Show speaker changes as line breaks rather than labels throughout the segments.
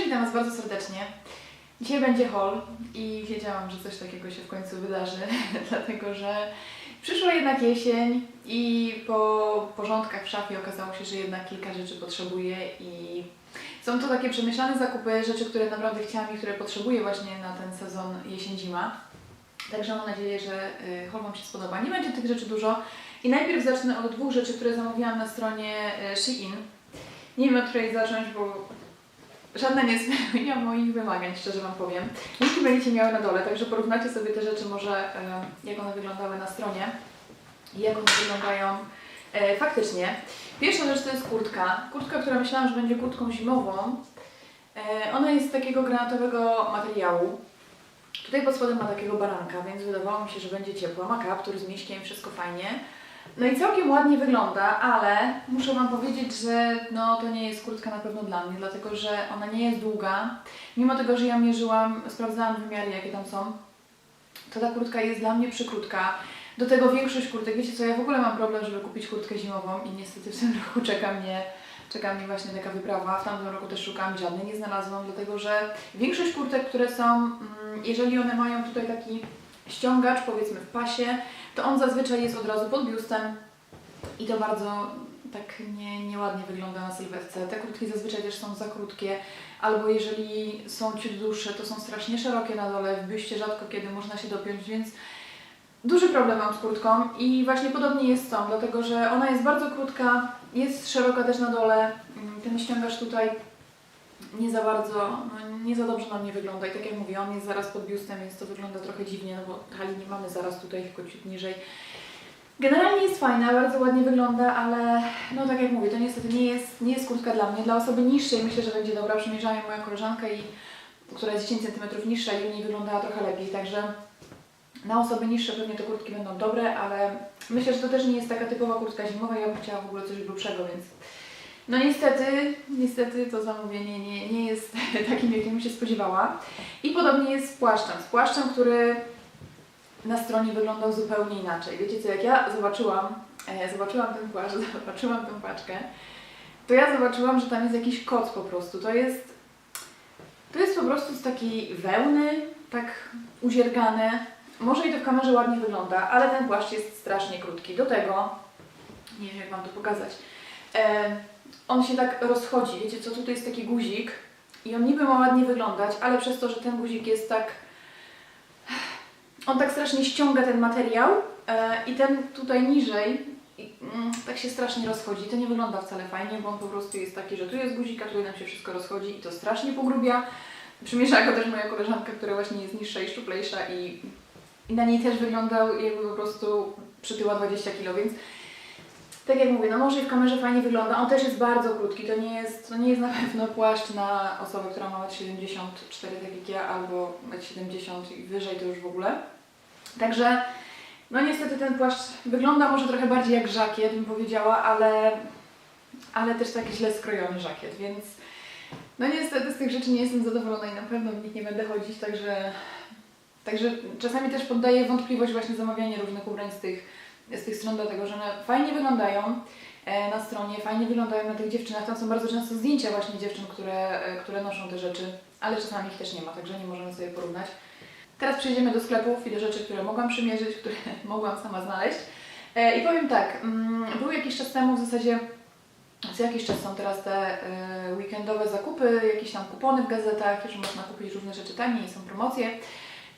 Cześć, witam Was bardzo serdecznie. Dzisiaj będzie haul i wiedziałam, że coś takiego się w końcu wydarzy, dlatego że przyszła jednak jesień i po porządkach w szafie okazało się, że jednak kilka rzeczy potrzebuję i są to takie przemyślane zakupy, rzeczy, które naprawdę chciałam i które potrzebuję właśnie na ten sezon jesień-zima. Także mam nadzieję, że y, haul Wam się spodoba. Nie będzie tych rzeczy dużo i najpierw zacznę od dwóch rzeczy, które zamówiłam na stronie y, Shein. Nie wiem, od której zacząć, bo żadna nie spełnia moich wymagań, szczerze Wam powiem. Linki będziecie miały na dole, także porównacie sobie te rzeczy może, e, jak one wyglądały na stronie i jak one wyglądają e, faktycznie. Pierwsza rzecz to jest kurtka. Kurtka, która myślałam, że będzie kurtką zimową. E, Ona jest z takiego granatowego materiału. Tutaj pod spodem ma takiego baranka, więc wydawało mi się, że będzie ciepła. Ma kaptur z miśkiem, wszystko fajnie. No i całkiem ładnie wygląda, ale muszę Wam powiedzieć, że no, to nie jest kurtka na pewno dla mnie, dlatego że ona nie jest długa. Mimo tego, że ja mierzyłam, sprawdzałam wymiary, jakie tam są, to ta kurtka jest dla mnie przykrótka. Do tego większość kurtek, wiecie co, ja w ogóle mam problem, żeby kupić kurtkę zimową i niestety w tym roku czeka mnie, czeka mnie właśnie taka wyprawa. W tamtym roku też szukałam, żadnej nie znalazłam, dlatego że większość kurtek, które są, mm, jeżeli one mają tutaj taki ściągacz, powiedzmy w pasie, to on zazwyczaj jest od razu pod biustem i to bardzo tak nie, nieładnie wygląda na sylwetce. Te kurtki zazwyczaj też są za krótkie, albo jeżeli są ciut dłuższe, to są strasznie szerokie na dole, w biuście rzadko kiedy można się dopiąć, więc duży problem mam z kurtką i właśnie podobnie jest z tą, dlatego że ona jest bardzo krótka, jest szeroka też na dole, Mm, ten ściągacz tutaj nie za bardzo, no nie za dobrze na mnie wygląda i tak jak mówię, on jest zaraz pod biustem, więc to wygląda trochę dziwnie, no bo hali nie mamy zaraz tutaj, tylko ciut niżej. Generalnie jest fajna, bardzo ładnie wygląda, ale no tak jak mówię, to niestety nie jest, nie jest kurtka dla mnie. Dla osoby niższej myślę, że będzie dobra. Przymierzała ją moja koleżanka, i, która jest 10 cm niższa i u niej wyglądała trochę lepiej, także na osoby niższe pewnie te kurtki będą dobre, ale myślę, że to też nie jest taka typowa kurtka zimowa. Ja bym chciała w ogóle coś grubszego, więc no niestety, niestety to zamówienie nie, nie jest takim, jakim się spodziewała. I podobnie jest z płaszczem. Z płaszczem, który na stronie wyglądał zupełnie inaczej. Wiecie co, jak ja zobaczyłam, e, zobaczyłam ten płaszcz, zobaczyłam tę paczkę, to ja zobaczyłam, że tam jest jakiś koc po prostu. To jest, to jest po prostu z takiej wełny, tak uziergane. Może i to w kamerze ładnie wygląda, ale ten płaszcz jest strasznie krótki. Do tego, nie wiem jak Wam to pokazać, e, on się tak rozchodzi. Wiecie co, tutaj jest taki guzik i on niby ma ładnie wyglądać, ale przez to, że ten guzik jest tak on tak strasznie ściąga ten materiał e, i ten tutaj niżej mm, tak się strasznie rozchodzi. To nie wygląda wcale fajnie, bo on po prostu jest taki, że tu jest guzik, a tutaj nam się wszystko rozchodzi i to strasznie pogrubia. Przymierzała go też moja koleżanka, która właśnie jest niższa i szczuplejsza i, i na niej też wyglądał jakby po prostu przytyła 20 kg, więc tak jak mówię, no może i w kamerze fajnie wygląda. On też jest bardzo krótki, to nie jest, to nie jest na pewno płaszcz na osobę, która ma 1,74 tak jak ja, albo 1,70 i wyżej to już w ogóle. Także, no niestety ten płaszcz wygląda może trochę bardziej jak żakiet, bym powiedziała, ale, ale też taki źle skrojony żakiet, więc no niestety z tych rzeczy nie jestem zadowolona i na pewno w nich nie będę chodzić, także, także czasami też poddaję wątpliwość właśnie zamawianie różnych ubrań z tych, z tych stron, dlatego że one fajnie wyglądają e, na stronie, fajnie wyglądają na tych dziewczynach. Tam są bardzo często zdjęcia właśnie dziewczyn, które, e, które noszą te rzeczy, ale czasami ich też nie ma, także nie możemy sobie porównać. Teraz przejdziemy do sklepów i do rzeczy, które mogłam przymierzyć, które mogłam sama znaleźć. E, I powiem tak, mm, był jakiś czas temu w zasadzie, co jakiś czas są teraz te weekendowe zakupy, jakieś tam kupony w gazetach, że można kupić różne rzeczy taniej, są promocje.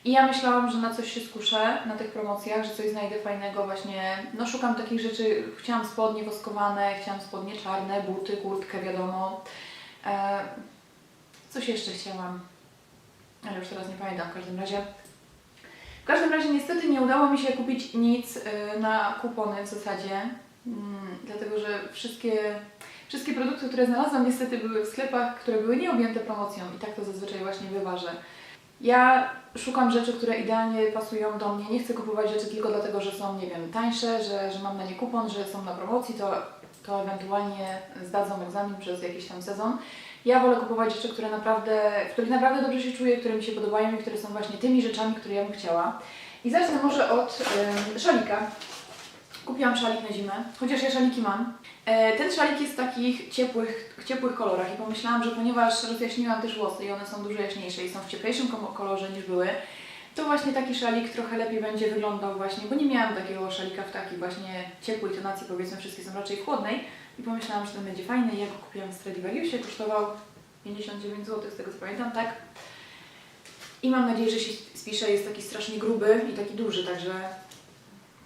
I ja myślałam, że na coś się skuszę na tych promocjach, że coś znajdę fajnego właśnie. No szukam takich rzeczy, chciałam spodnie woskowane, chciałam spodnie czarne, buty, kurtkę wiadomo. E, coś jeszcze chciałam, ale już teraz nie pamiętam w każdym razie. W każdym razie niestety nie udało mi się kupić nic y, na kupony w zasadzie, mm, dlatego że wszystkie, wszystkie produkty, które znalazłam niestety były w sklepach, które były nieobjęte promocją i tak to zazwyczaj właśnie bywa, że ja szukam rzeczy, które idealnie pasują do mnie. Nie chcę kupować rzeczy tylko dlatego, że są, nie wiem, tańsze, że, że mam na nie kupon, że są na promocji, to, to ewentualnie zdadzą egzamin przez jakiś tam sezon. Ja wolę kupować rzeczy, które naprawdę, w których naprawdę dobrze się czuję, które mi się podobają i które są właśnie tymi rzeczami, które ja bym chciała. I zacznę może od szalika. Kupiłam szalik na zimę, chociaż ja szaliki mam. E, ten szalik jest w takich ciepłych, ciepłych kolorach i pomyślałam, że ponieważ rozjaśniłam też włosy i one są dużo jaśniejsze i są w cieplejszym ko- kolorze niż były, to właśnie taki szalik trochę lepiej będzie wyglądał właśnie, bo nie miałam takiego szalika w takiej właśnie ciepłej tonacji, powiedzmy wszystkie są raczej chłodnej i pomyślałam, że ten będzie fajny. Ja go kupiłam w Stradivariusie, kosztował 59 zł, z tego co pamiętam, tak? I mam nadzieję, że się spisze, jest taki strasznie gruby i taki duży, także,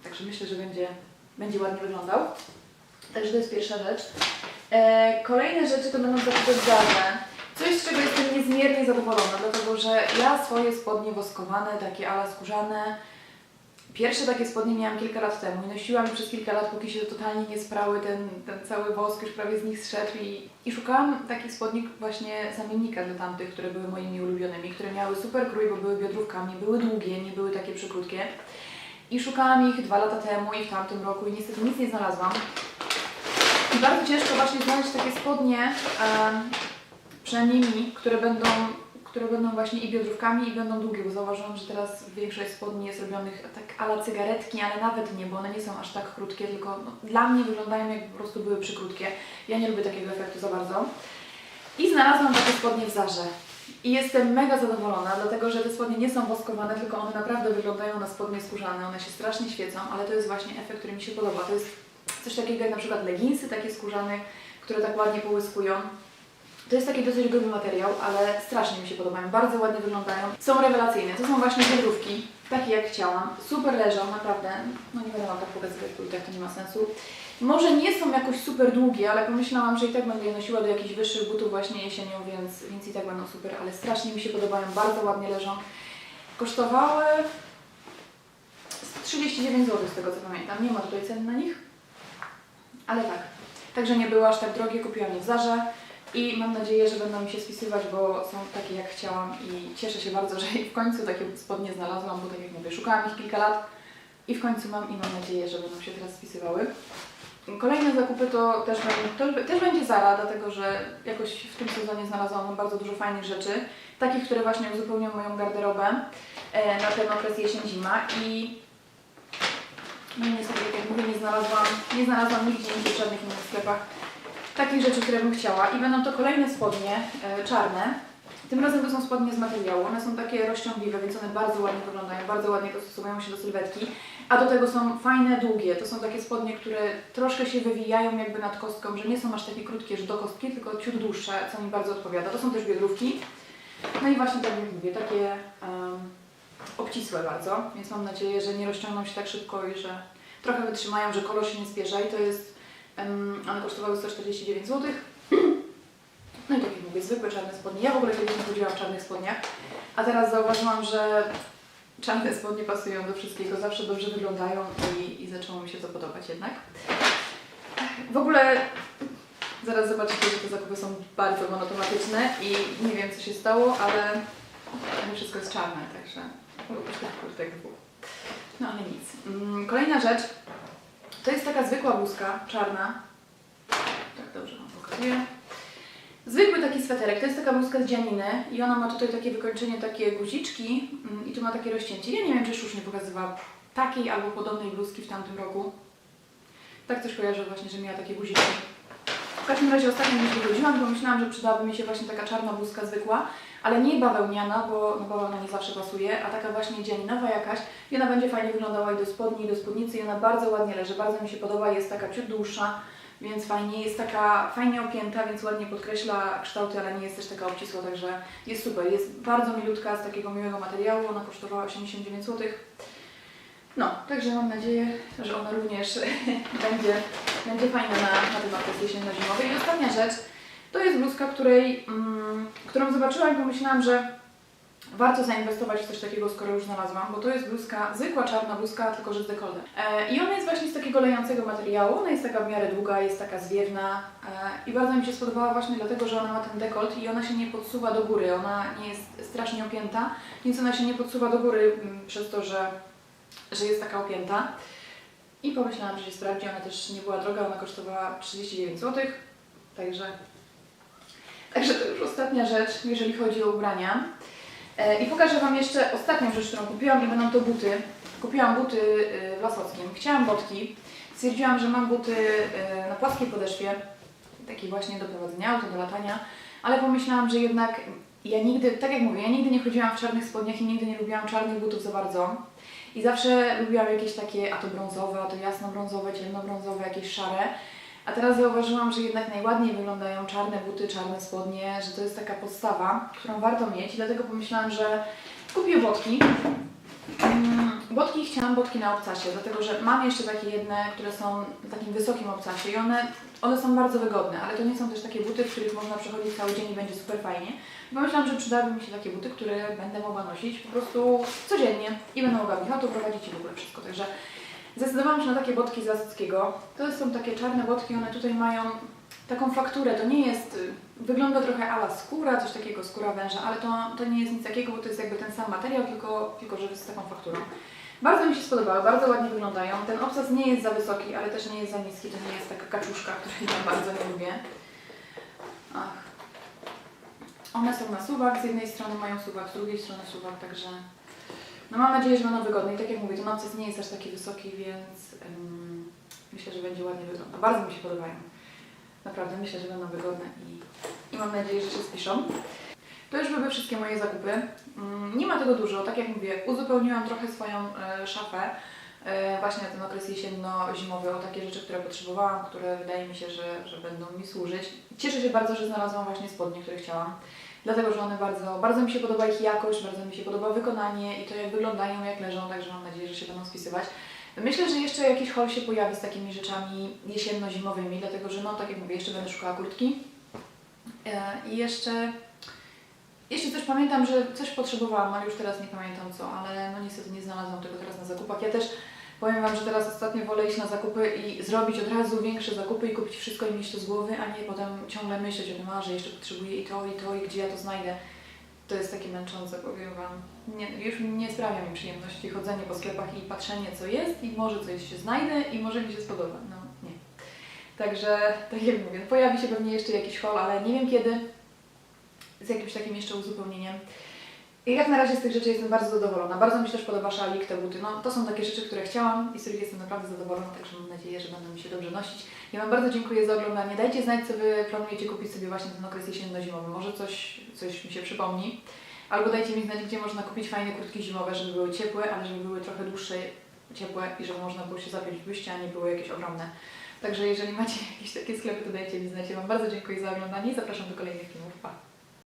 także myślę, że będzie, będzie ładnie wyglądał. Także to jest pierwsza rzecz. E, kolejne rzeczy to będą zakupy w Zarze. Coś, z czego jestem niezmiernie zadowolona, dlatego że ja swoje spodnie woskowane, takie ala skórzane, pierwsze takie spodnie miałam kilka lat temu i nosiłam je przez kilka lat, póki się totalnie nie sprały, ten, ten cały wosk już prawie z nich zszedł i, i szukałam takich spodni właśnie zamiennika dla tamtych, które były moimi ulubionymi, które miały super krój, bo były biodrówkami, były długie, nie były takie przykrótkie. I szukałam ich dwa lata temu i w tamtym roku i niestety nic nie znalazłam. I bardzo ciężko właśnie znaleźć takie spodnie, em, przynajmniej mi, które będą, które będą właśnie i biodrówkami i będą długie, bo zauważyłam, że teraz większość spodni jest robionych tak ala cygaretki, ale nawet nie, bo one nie są aż tak krótkie, tylko no, dla mnie wyglądają jakby po prostu były przykrótkie. Ja nie lubię takiego efektu za bardzo. I znalazłam takie spodnie w Zarze. I jestem mega zadowolona, dlatego że te spodnie nie są woskowane, tylko one naprawdę wyglądają na spodnie skórzane, one się strasznie świecą, ale to jest właśnie efekt, który mi się podoba. To jest coś takiego jak na przykład leginsy takie skórzane, które tak ładnie połyskują. To jest taki dosyć gruby materiał, ale strasznie mi się podobają, bardzo ładnie wyglądają. Są rewelacyjne, to są właśnie biodrówki, takie jak chciałam. Super leżą, naprawdę. No nie Wam tak pokazywać, tak to nie ma sensu. Może nie są jakoś super długie, ale pomyślałam, że i tak będę je nosiła do jakichś wyższych butów właśnie jesienią, więc, więc i tak będą super, ale strasznie mi się podobają, bardzo ładnie leżą. Kosztowały 39 zł z tego co pamiętam, nie ma tutaj cen na nich, ale tak. Także nie były aż tak drogie, kupiłam je w Zarze i mam nadzieję, że będą mi się spisywać, bo są takie jak chciałam i cieszę się bardzo, że w końcu takie spodnie znalazłam, bo tak jak mówię, szukałam ich kilka lat i w końcu mam i mam nadzieję, że będą się teraz spisywały. Kolejne zakupy to też, będzie- to też będzie Zara, dlatego że jakoś w tym sezonie znalazłam bardzo dużo fajnych rzeczy, takich, które właśnie uzupełnią moją garderobę e, na ten okres jesień-zima i no niestety, tak jak mówię, nie znalazłam, nie znalazłam nigdzie indziej w żadnych innych sklepach takich rzeczy, które bym chciała i będą to kolejne spodnie e, czarne. Tym razem to są spodnie z materiału, one są takie rozciągliwe, więc one bardzo ładnie wyglądają, bardzo ładnie dostosowują się do sylwetki. A do tego są fajne, długie. To są takie spodnie, które troszkę się wywijają jakby nad kostką, że nie są aż takie krótkie, że do kostki, tylko ciut dłuższe, co mi bardzo odpowiada. To są też biodrówki. No i właśnie tak jak mówię, takie em, obcisłe bardzo, więc mam nadzieję, że nie rozciągną się tak szybko i że trochę wytrzymają, że kolor się nie spierza i to jest, one kosztowały 149 zł. No i tak jak mówię, zwykłe czarne spodnie. Ja w ogóle kiedyś nie chodziłam w czarnych spodniach, a teraz zauważyłam, że czarne spodnie pasują do wszystkiego, zawsze dobrze wyglądają i, i zaczęło mi się to podobać jednak. W ogóle zaraz zobaczycie, że te zakupy są bardzo monotematyczne i nie wiem co się stało, ale, ale wszystko jest czarne, także kurtek dwóch. No ale nic. Mm, Kolejna rzecz to jest taka zwykła bluzka czarna. Tak dobrze Wam pokazuję. Zwykły taki sweterek, to jest taka bluzka z dzianiny i ona ma tutaj takie wykończenie, takie guziczki mm, i tu ma takie rozcięcie. Ja nie wiem, czy Szusz nie pokazywała takiej albo podobnej bluzki w tamtym roku. Tak coś kojarzę właśnie, że miała takie guziczki. W każdym razie ostatnio nie wychodziłam, bo myślałam, że przydałaby mi się właśnie taka czarna bluzka zwykła, ale nie bawełniana, bo no bawełna nie zawsze pasuje, a taka właśnie dzianinowa jakaś i ona będzie fajnie wyglądała i do spodni, i do spódnicy i ona bardzo ładnie leży, bardzo mi się podoba, jest taka ciut dłuższa, więc fajnie, jest taka fajnie opięta, więc ładnie podkreśla kształty, ale nie jest też taka obcisła, także jest super, jest bardzo milutka, z takiego miłego materiału, ona kosztowała 89 zł. No, także mam nadzieję, że ona również będzie, będzie fajna na, na ten okres jesienno-zimowy. I ostatnia rzecz, to jest bluzka, której, mm, którą zobaczyłam i pomyślałam, że warto zainwestować w coś takiego, skoro już znalazłam, bo to jest bluzka, zwykła czarna bluzka, tylko że z dekoltem. E, I ona jest właśnie z takiego lejącego materiału, ona jest taka w miarę długa, jest taka zwiewna e, i bardzo mi się spodobała właśnie dlatego, że ona ma ten dekolt i ona się nie podsuwa do góry, ona nie jest strasznie opięta, więc ona się nie podsuwa do góry mm, przez to, że, że jest taka opięta. I pomyślałam, że się sprawdzi, ona też nie była droga, ona kosztowała 39 zł, także Także to już ostatnia rzecz, jeżeli chodzi o ubrania. E, I pokażę Wam jeszcze ostatnią rzecz, którą kupiłam i będą to buty. Kupiłam buty y, w Lasockim. Chciałam botki. stwierdziłam, że mam buty e, na płaskiej podeszwie, takie właśnie do prowadzenia auto, do latania, ale pomyślałam, że jednak ja nigdy, tak jak mówię, ja nigdy nie chodziłam w czarnych spodniach i nigdy nie lubiłam czarnych butów za bardzo. I zawsze lubiłam jakieś takie, a to brązowe, a to jasno-brązowe, ciemno-brązowe, jakieś szare. A teraz zauważyłam, że jednak najładniej wyglądają czarne buty, czarne spodnie, że to jest taka podstawa, którą warto mieć. Dlatego pomyślałam, że kupię botki. Mm, Botki chciałam botki na obcasie, dlatego że mam jeszcze takie jedne, które są w takim wysokim obcasie i one, one są bardzo wygodne, ale to nie są też takie buty, w których można przechodzić cały dzień i będzie super fajnie. Pomyślałam, że przydałyby mi się takie buty, które będę mogła nosić po prostu codziennie i będę mogła w auto prowadzić i w ogóle wszystko. Także zdecydowałam się na takie botki z Lasockiego. To są takie czarne botki, one tutaj mają taką fakturę, to nie jest, y, wygląda trochę ala skóra, coś takiego, skóra węża, ale to, to nie jest nic takiego, bo to jest jakby ten sam materiał, tylko, tylko że z taką fakturą. Bardzo mi się spodobały, bardzo ładnie wyglądają. Ten obsaz nie jest za wysoki, ale też nie jest za niski, to nie jest taka kaczuszka, której ja bardzo nie lubię. Ach. One są na suwak, z jednej strony mają suwak, z drugiej strony suwak, także no mam nadzieję, że będą wygodne. I tak jak mówię, ten obsaz nie jest aż taki wysoki, więc myślę, że będzie ładnie wyglądał. Bardzo mi się podobają. Naprawdę myślę, że będą wygodne i, i mam nadzieję, że się spiszą. To już były wszystkie moje zakupy. Mm, Nie ma tego dużo, tak jak mówię, uzupełniłam trochę swoją e, szafę e, właśnie na ten okres jesienno-zimowy o takie rzeczy, które potrzebowałam, które wydaje mi się, że, że będą mi służyć. Cieszę się bardzo, że znalazłam właśnie spodnie, które chciałam. Dlatego, że one bardzo, bardzo mi się podoba ich jakość, bardzo mi się podoba wykonanie i to jak wyglądają, jak leżą, także mam nadzieję, że się będą spisywać. Myślę, że jeszcze jakiś haul się pojawi z takimi rzeczami jesienno-zimowymi, dlatego że no tak jak mówię, jeszcze będę szukała kurtki. E, I jeszcze, jeszcze coś pamiętam, że coś potrzebowałam, ale już teraz nie pamiętam co, ale no niestety nie znalazłam tego teraz na zakupach. Ja też powiem Wam, że teraz ostatnio wolę iść na zakupy i zrobić od razu większe zakupy i kupić wszystko i mieć to z głowy, a nie potem ciągle myśleć o tym, a, że jeszcze potrzebuję i to, i to, i gdzie ja to znajdę. To jest takie męczące, powiem Wam. Nie, już nie sprawia mi przyjemności chodzenie po sklepach i patrzenie co jest i może coś się znajdę i może mi się spodoba. No nie. Także, tak jak mówię, pojawi się pewnie jeszcze jakiś haul, ale nie wiem kiedy, z jakimś takim jeszcze uzupełnieniem. I jak na razie z tych rzeczy jestem bardzo zadowolona. Bardzo mi się też podoba szalik, te buty. No, to są takie rzeczy, które chciałam i z których jestem naprawdę zadowolona, także mam nadzieję, że będą mi się dobrze nosić. Ja Wam bardzo dziękuję za oglądanie. Dajcie znać, co Wy planujecie kupić sobie właśnie ten okres jesienno-zimowy. Może coś, coś mi się przypomni. Albo dajcie mi znać, gdzie można kupić fajne kurtki zimowe, żeby były ciepłe, ale żeby były trochę dłuższe, ciepłe i żeby można było się zapiąć w byście, a nie były jakieś ogromne. Także jeżeli macie jakieś takie sklepy, to dajcie mi znać. Ja Wam bardzo dziękuję za oglądanie i zapraszam do kolejnych filmów. Pa!